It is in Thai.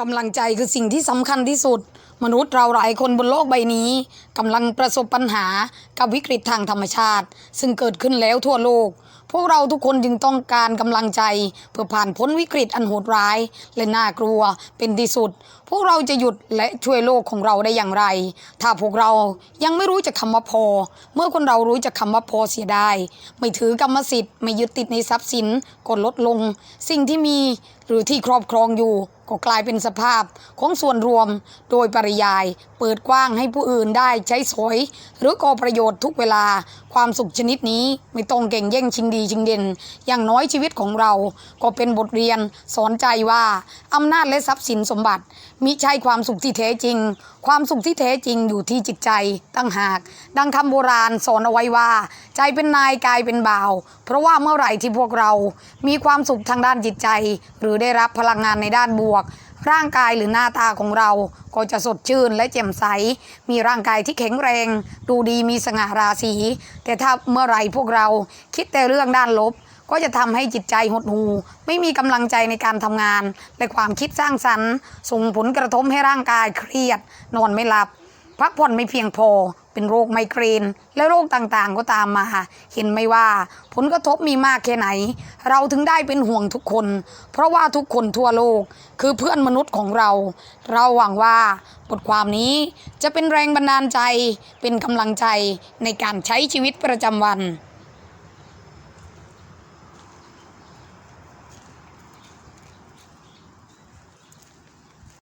กำลังใจคือสิ่งที่สำคัญที่สุด มนุษย์เราหลายคนบนโลกใบนี้กำลังประสบปัญหากับวิกฤตทางธรรมชาติ ซึ่งเกิดขึ้นแล้วทั่วโลก พวกเราทุกคนจึงต้องการกำลังใจเพื่อผ่านพ้นวิกฤตอันโหดร้าย และน่ากลัวเป็นที่สุด พวกเราจะหยุดและช่วยโลกของเราได้อย่างไร ถ้าพวกเรายังไม่รู้จักคำว่าพอ เมื่อคนเรารู้จักคำว่าพอเสียได้ ไม่ถือกรรมสิทธิ์ไม่ยึดติดในทรัพย์สินก็ลดลง สิ่งที่มีหรือที่ครอบครองอยู่ ก็กลายเป็นสภาพของส่วนรวมโดยปริยาย เปิดกว้างให้ผู้อื่นได้ใช้สอย หรือก่อประโยชน์ทุกเวลาความสุขชนิดนี้ไม่ต้องเก่งแย่งชิงดีชิงเด่น อย่างน้อยชีวิตของเราก็เป็นบทเรียนสอนใจว่าอำนาจและทรัพย์สินสมบัติมิใช่ความสุขที่แท้จริง ความสุขที่แท้จริงอยู่ที่จิตใจตั้งหาก ดังคำโบราณสอนเอาไว้ว่า ใจเป็นนายกายเป็นบ่าว เพราะว่าเมื่อไหร่ที่พวกเรา มีความสุขทางด้านจิตใจ หรือได้รับพลังงานในด้านบวก ร่างกายหรือหน้าตาของเราก็จะสดชื่นและแจ่มใส มีร่างกายที่แข็งแรง ดูดีมีสง่าราศี แต่ถ้าเมื่อไหร่พวกเราคิดแต่เรื่องด้านลบ ก็จะทำให้จิตใจหดหู่ไม่มีกำลังใจในการทำงาน และความคิดสร้างสรรค์ ส่งผลกระทบให้ร่างกายเครียด นอนไม่หลับ พักผ่อนไม่เพียงพอ เป็นโรคไมเกรน และโรคต่างๆก็ตามมา เห็นไหมว่า ผลกระทบมีมากแค่ไหน เราถึงได้เป็นห่วงทุกคน เพราะว่าทุกคนทั่วโลกคือเพื่อนมนุษย์ของเรา เราหวังว่าบทความนี้จะเป็นแรงบันดาลใจ เป็นกำลังใจในการใช้ชีวิตประจำวัน